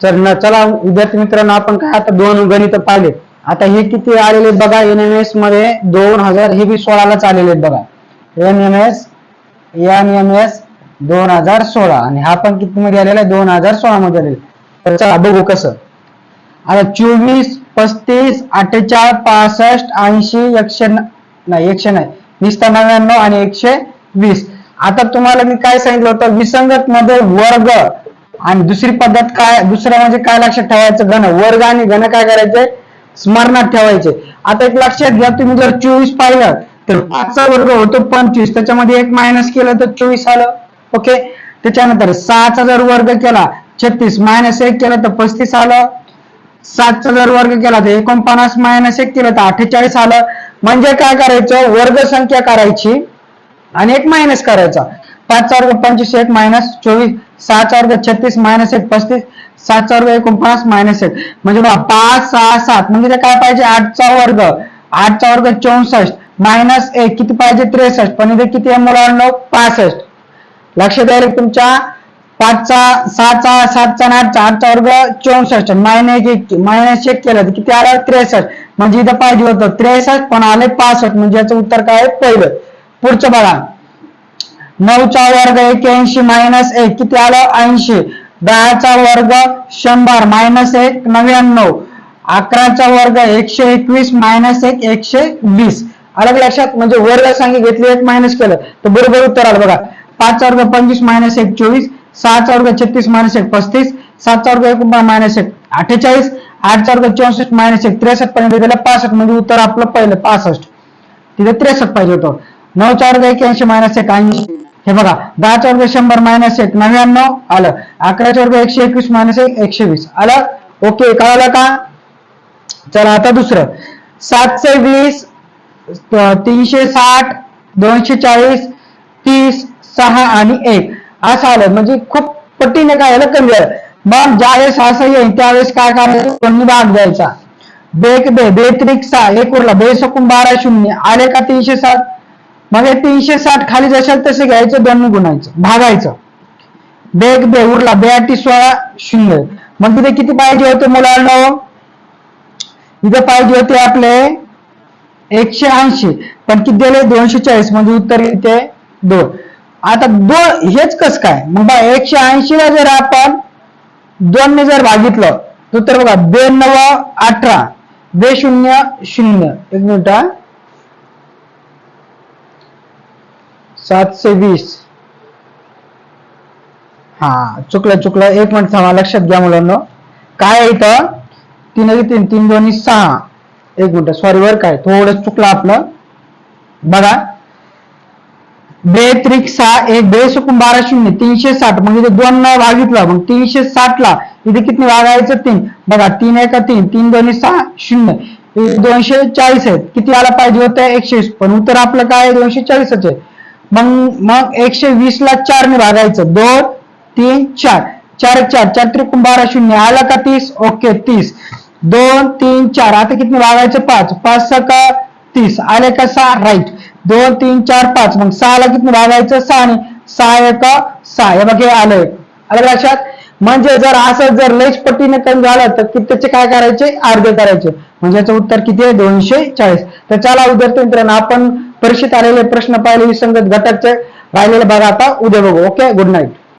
तर न चला विद्यार्थी मित्रांनो आपण काय आता दोन गणित पाहिले. आता हे किती आलेले बघा एन एम एसमध्ये दोन हजार हे बी सोळालाच आलेले आहेत बघा. N M S N M S दोन हजार सोळा. आणि हा पण किती मध्ये आलेला आहे? दोन हजार सोळा मध्ये आलेला तर चला बघू कसं. आता चोवीस पस्तीस अठ्ठेचाळीस पासष्ट ऐंशी एकशे नाही एकशे नाही. वीस नव्याण्णव आणि एकशे वीस. आता तुम्हाला मी काय सांगितलं होतं? विसंगत मध्ये वर्ग. आणि दुसरी पद्धत काय दुसरं म्हणजे काय लक्षात ठेवायचं? घन वर्ग आणि घन काय करायचे? स्मरणात ठेवायचे. आता एक लक्षात घ्या तुम्ही जर चोवीस पाहिलं तर पाचचा वर्ग होतो पंचवीस. त्याच्यामध्ये एक मायनस केलं तर चोवीस आलं. ओके त्याच्यानंतर सहाचा जर वर्ग केला छत्तीस. मायनस एक केला तर पस्तीस आलं. सातचा जर वर्ग केला तर एकोणपन्नास. मायनस एक केलं तर अठ्ठेचाळीस आलं. म्हणजे काय करायचं? वर्ग संख्या करायची आणि एक मायनस करायचा. पाचचा वर्ग पंचवीस एक मायनस चोवीस. सहाचा वर्ग छत्तीस मायनस एक पस्तीस सातचा वर्ग एकोणपन्नास मायनस एक. म्हणजे बघा पाच सहा सात म्हणजे ते काय पाहिजे? आठचा वर्ग. आठचा वर्ग चौसष्ट मायनस एक किती पाहिजे? त्रेसष्ट. पण इथे किती आहे मुलांना? पासष्ट. लक्ष द्यायला तुमच्या. पाचचा सहाचा सातचा आठचा. आठचा वर्ग चौसष्ट. मायनस एक मायनस एक केलं तर किती आलं? त्रेसष्ट. म्हणजे इथं पाहिजे होतं त्रेसष्ट पण आले पासष्ट. म्हणजे याचं उत्तर काय आहे? पहिलं. पुढचं बघा. नऊचा वर्ग एक्याऐंशी मायनस एक. किती आलं? ऐंशी. दहाचा वर्ग शंभर. मायनस एक नव्याण्णव. अकराचा वर्ग एकशे एकवीस मायनस एक एकशे वीस. अलग लक्षात म्हणजे वर्ग सांगी घेतली एक मायनस केलं. तर बरोबर उत्तर आलं बघा. पाचचा वर्ग पंचवीस मायनस एक चोवीस. सहाचा वर्ग छत्तीस मायनस एक पस्तीस. सातचा वर्ग एक मायनस एक अठ्ठेचाळीस. आठचा वर्ग चौसष्ट मायनस एक त्रेसष्ट पर्यंत दिलं पासष्ट. म्हणजे उत्तर आपलं पहिलं पासष्ट. तिथे त्रेसष्ट पाहिजे होतं. नऊचा वर्ग एक्याऐंशी मायनस एक ऐंशी. हे बघा दहाचा वर्ग शंभर मायनस एक नव्याण्णव आलं. अकराचा वर्ग एकशे एकवीस मायनस एक एकशे वीस. आलं? ओके कळालं का? चला आता दुसरं. सातशे वीस तीनशे साठ दोनशे चाळीस तीस सहा आणि एक. असं आलं. म्हणजे खूप पटीने काय आलं? कमी आलं. मग ज्यावेळेस असं येईल त्यावेळेस काय करायचं? कोणी भाग द्यायचा. बेक बे बेत्रिक सहा एक उरला. बे सकून बारा शून्य. आले का तीनशे सात? मग हे तीनशे साठ खाली जशाल तसे घ्यायचं दोन गुणायचं भागायचं. बेग बे उरला बेआटी सोळा शून्य. मग तिथे किती पाहिजे होते मुलांना? इथे पाहिजे होते आपले एकशे ऐंशी. पण किती दिले? दोनशे चाळीस. म्हणजे उत्तर येते दोन. आता दोन हेच कस काय? मग बा एकशे ऐंशी ला जर आपण दोन ने जर भागितलं तर बघा बे नव अठरा. बे शून्य शून्य. एक मिनिट सातशे वीस. हा चुकलं चुकलं. एक मिनिट थांबा लक्षात घ्या मुलांना. काय आहे इथं? तीन तीन तीन दोन्ही सहा. एक मिनिट सॉरी वर काय थोडं चुकलं आपलं. बघा. बे त्रिक सहा एक बे सुकून बारा शून्य तीनशे साठ. मग इथे दोन न भागितलं. मग तीनशे साठ ला इथे किती वागायचं? तीन. बघा तीन एका तीन तीन दोन्ही सहा शून्य. दोनशे चाळीस आहेत. किती आला पाहिजे होतं? एकशे पण उत्तर आपलं काय? आहे दोनशे चाळीसच आहे. मग मग एकशे वीस ला चार ने भागायचं दोन तीन चार. चार चार. चार त्रिकोण बारा शून्य. आला का तीस? ओके तीस. दोन तीन चार. आता किती भागायचं पाच. पाच सका तीस? आले का सहा? राईट. दोन तीन चार पाच. मग सहाला किती भागायचं सहा आणि सहा एक सहा. हे बघ आलंय आलं लक्षात? म्हणजे जर असं जर लेच पट्टीने कमी झालं तर त्याचे काय करायचे? अर्धे करायचे. म्हणजे याचं उत्तर किती आहे? दोनशे चाळीस. तर चला विद्यार्थी मित्रांनो आपण परीक्षेत आलेले प्रश्न पाहिले विसंगत घटकचे राहिलेले बघा आता उद्या बघू. Okay good night